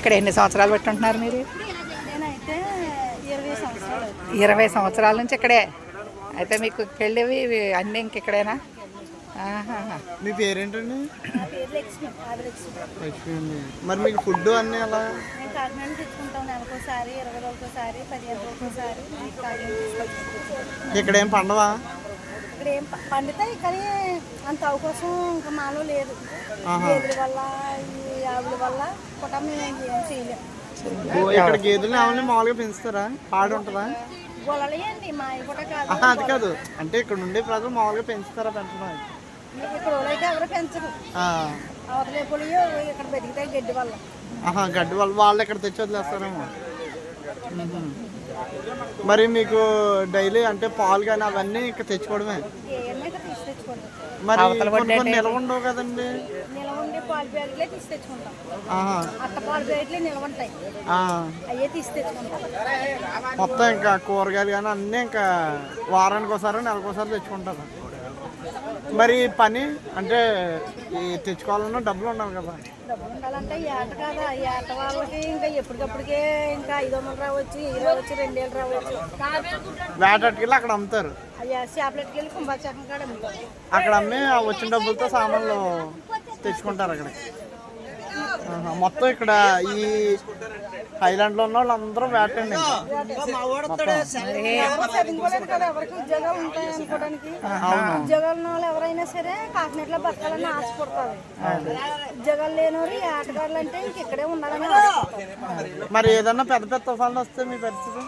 ఇక్కడ ఎన్ని సంవత్సరాలు పెట్టి ఉంటున్నారు మీరు? ఇరవై సంవత్సరాలు అవుతుంది. ఇరవై సంవత్సరాల నుంచి ఇక్కడే. అయితే మీకు పెళ్ళివి అన్నీ ఇంక ఇక్కడేనా. మీ పేరేంటండి? మరి మీకు ఫుడ్ అన్నీ ఎలా? ఇక్కడ ఏం పండవా? ఇక్కడ ఏం పండుతాయి కానీ అంత అవకాశం ఇంకా మాలో లేదు. గేదెల వల్ల ఈ ఆవుల వల్ల కూడా మేము ఏం చేయలేము ఇక్కడ గేదెలు ఆవులని మామూలుగా పెంచుతారా? పాడు ఉంటుందా గొలలేయండి మా కూడా కాదు. ఆహా అది కాదు. అంటే ఇక్కడ ఉండే ప్రజలు మామూలుగా పెంచుతారా పెంచడం ఇక్కడ అయితే ఎవరు పెంచరు. ఆ, అవతలే పొలియో ఇక్కడ గడ్డి వల్ల. ఆహా గడ్డి వాళ్ళు వాళ్ళు ఇక్కడ తెచ్చి వదిలేస్తారేమో. మ్మ్. మరి మీకు డైలీ అంటే పాలు కానీ అవన్నీ ఇక్కడ తెచ్చుకోవడమే? మరి అవతల కొన్ని కొన్ని నిల్వ ఉండవు కదండి. మొత్తం ఇంకా కూరగాయలు కానీ అన్నీ ఇంకా వారానికి ఒకసారి నెలకు ఒకసారి తెచ్చుకుంటారు మరి పని అంటే ఈ తెచ్చుకోవాలన్నా డబ్బులు ఉండాలి కదా. డబ్బులు ఉండాలంటే ఈ ఆట కాదా? ఈ ఆట వాళ్ళకి ఇంకా ఎప్పటికప్పటికే ఇంకా ఐదు వందలు రావచ్చు వెయ్యి రావచ్చు రెండేళ్ళు రావచ్చు. వేటట్టుకెళ్ళి అక్కడ అమ్ముతారు. చేపలెట్టుకు వెళ్ళి కుంభాచకం కాడ అమ్ముతాం అక్కడ అమ్మి వచ్చిన డబ్బులతో సామాన్లు తెచ్చుకుంటారు అక్కడ మొత్తం ఇక్కడ ఈ హైలాండ్లో ఉన్న వాళ్ళందరూ వేటండి. ఎవరు చదువుకోలేదు కదా ఎవరికి ఉద్యోగాలు ఉంటాయి అనుకోవడానికి ఉద్యోగాలు ఉన్న వాళ్ళు ఎవరైనా సరే కాకినాడలో బతకాలని ఆశపడతారు. ఉద్యోగాలు లేనివారు ఈ ఆటగాళ్ళు అంటే ఇంక ఇక్కడే ఉండాలని మరి ఏదన్నా పెద్ద పెద్ద తుఫాన్లు వస్తే మీ పరిస్థితి?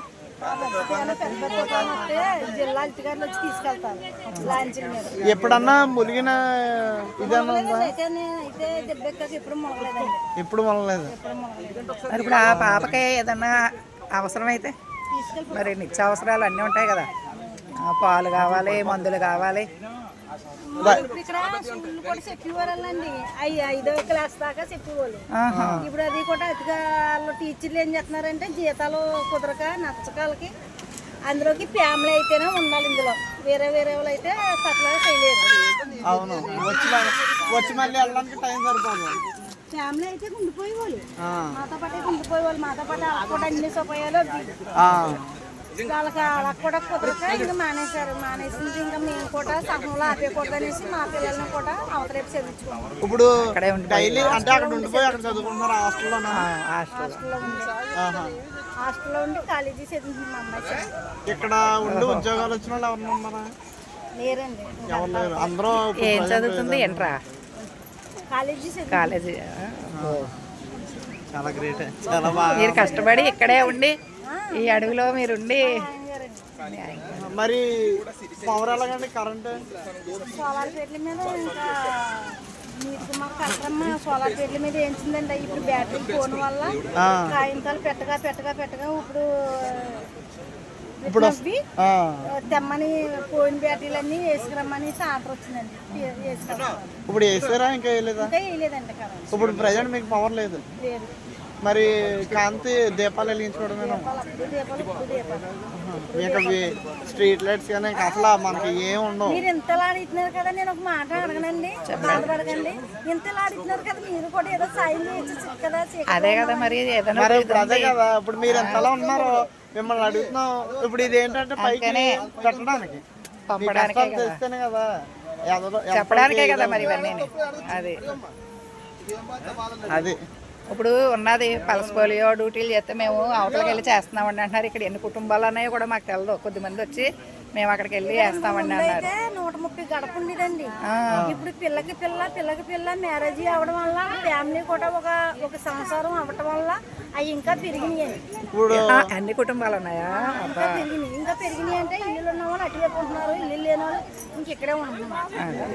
ఎప్పుడన్నా ములిగిన ఇదేనా ఎప్పుడు ఇప్పుడు మరి ఇప్పుడు ఆ పాపకి ఏదన్నా అవసరమైతే మరి నిత్యావసరాలు అన్నీ ఉంటాయి కదా. ఆ, పాలు కావాలి మందులు కావాలి. కూడా చెప్పేవాళ్ళండి. అయ్యి ఐదో క్లాస్ దాకా చెప్పేవాళ్ళు. ఇప్పుడు అది కూడా అతిగా వాళ్ళు టీచర్లు ఏం చేస్తున్నారంటే జీతాలు కుదరక నచ్చకాలకి అందులోకి ఫ్యామిలీ అయితేనే ఉండాలి ఇందులో. వేరే వేరే వాళ్ళు అయితే సరళగా చేయలేరు. అవును. వచ్చి మళ్ళీ- వచ్చి మళ్ళీ వెళ్ళడానికి టైం సరిపోదు. ఫ్యామిలీ అయితే ఉండిపోయే వాళ్ళు ఆ, మాతో పాటే ఉండిపోయే వాళ్ళు మాతో పాటు వాళ్ళకి కూడా అన్ని. ఆ, వాళ్ళకి వాళ్ళకి కూడా కుదరక ఇంకా మానేశారు. మానేసి ఇంకా మేము కూడా సగంలో ఆపేయకూడదు అనేసి మా పిల్లల్ని కూడా అవతలేపు చదివించుకున్నాం. ఇప్పుడు డైలీ అంటే అక్కడ ఉండిపోయి అక్కడ చదువుకుంటున్నారు? హాస్టల్లో ఉండి ఆహా. హాస్టల్లో ఉండి కాలేజీ చదివించింది మా అమ్మాయి. ఇక్కడ ఉండి ఉద్యోగాలు వచ్చిన వాళ్ళు ఎవరు ఉన్నారా? లేరండి. ఎవరు లేరు? అందరూ ఏం చదువుతుంది? ఏంట్రా? College college? చాలా గ్రేట్. చాలా బాగా మీరు కష్టపడి ఇక్కడే ఉండి ఈ అడవిలో మీరుండి. మరి పవర్ ఎలాగండి కరెంట్ సోలార్ ప్లేట్ల మీద ఇంకా నీటికి సోలార్ ప్లేట్ల మీద ఏంచిందండి ఇప్పుడు బ్యాటరీ ఫోన్ వల్ల ఆ. కాయింతాలు పెట్టగా పెట్టగా పెట్టగా ఇప్పుడు ఇప్పుడు తెమ్మని పోయిన బ్యాటరీలన్నీ వేసుకురమ్మని ఆర్డర్ వచ్చిందండి. ఇప్పుడు వేసారా ఇంకా వేయలేదా? ఇంకా వేయలేదండి ఇప్పుడు ప్రజెంట్ మీకు పవర్ లేదు. లేదు. మరి కాంతి దీపాలు దీపాలు ఇంకా స్ట్రీట్ లైట్స్ కానీ ఇంకా అసలు మనకి ఏం ఉండవు. మీరు ఇంతలా అడుగుతున్నారు కదా నేను ఒక మాట అడగనండి. బాధపడకండి. ఇంతలా అడుగుతున్నారు కదా మీరు కూడా ఏదో సాయం చేయొచ్చు కదా చీకట్లో అదే కదా మరి మరి. ఇప్పుడు అదే కదా ఇప్పుడు మీరు ఎంతలా ఉన్నారో మిమ్మల్ని అడుగుతున్నాం. ఇప్పుడు ఇది ఏంటంటే పైకి పెట్టడానికి తెలిస్తేనే కదా. చెప్పడానికే కదా మరి ఇవన్నీ అది. అది. ఇప్పుడు ఉన్నది పల్స్ పోలియో డ్యూటీలు చేస్తే మేము అవతలకి వెళ్ళి చేస్తున్నామండి అంటున్నారు. ఇక్కడ ఎన్ని కుటుంబాలు ఉన్నాయో కూడా మాకు తెలియదు కొద్దిమంది వచ్చి మేము అక్కడికి వెళ్ళి చేస్తామండి అన్నారు. నూట ముప్పై గడప ఉండేదండి. ఇప్పుడు పిల్లకి పిల్ల పిల్లకి పిల్ల మ్యారేజ్ అవడం వల్ల ఫ్యామిలీ కూడా ఒక ఒక సంసారం అవ్వటం వల్ల అవి ఇంకా పెరిగినాయి. ఇప్పుడు అన్ని కుటుంబాలు ఉన్నాయా? ఇంకా పెరిగినాయి. ఇంకా పెరిగినాయి అంటే ఇల్లు ఉన్న వాళ్ళు అటువైపు ఉంటున్నారు ఇల్లు లేని వాళ్ళు ఇంక ఇక్కడే ఉంటున్నారు.